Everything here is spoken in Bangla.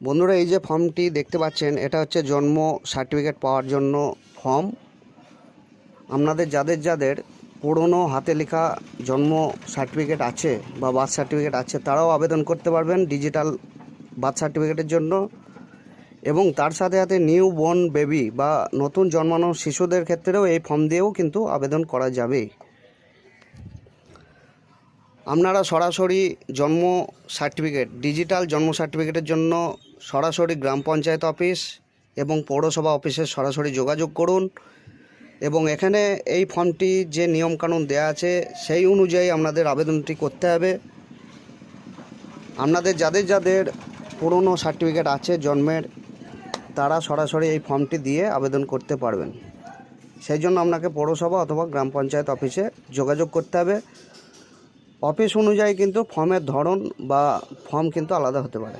বন্ধুরা, এই যে ফর্মটি দেখতে পাচ্ছেন, এটা হচ্ছে জন্ম সার্টিফিকেট পাওয়ার জন্য ফর্ম। আপনাদের, যাদের যাদের পুরনো হাতে লেখা জন্ম সার্টিফিকেট আছে বা বার্থ সার্টিফিকেট আছে, তারাও আবেদন করতে পারবেন ডিজিটাল বার্থ সার্টিফিকেটের জন্য। এবং তার সাথে সাথে নিউ বর্ন বেবি বা নতুন জন্মানো শিশুদের ক্ষেত্রেও এই ফর্ম দিয়েও কিন্তু আবেদন করা যাবে। আপনারা সরাসরি জন্ম সার্টিফিকেট ডিজিটাল জন্ম সার্টিফিকেটের জন্য সরাসরি গ্রাম পঞ্চায়েত অফিস এবং পৌরসভা অফিসে সরাসরি যোগাযোগ করুন এবং এখানে এই ফর্মটি যে নিয়মকানুন দেওয়া আছে সেই অনুযায়ী আপনাদের আবেদনটি করতে হবে। আপনাদের যাদের যাদের পুরনো সার্টিফিকেট আছে জন্মের, তারা সরাসরি এই ফর্মটি দিয়ে আবেদন করতে পারবেন। সেই জন্য আপনাকে পৌরসভা অথবা গ্রাম পঞ্চায়েত অফিসে যোগাযোগ করতে হবে। অফিস অনুযায়ী কিন্তু ফর্মের ধরন বা ফর্ম কিন্তু আলাদা হতে পারে।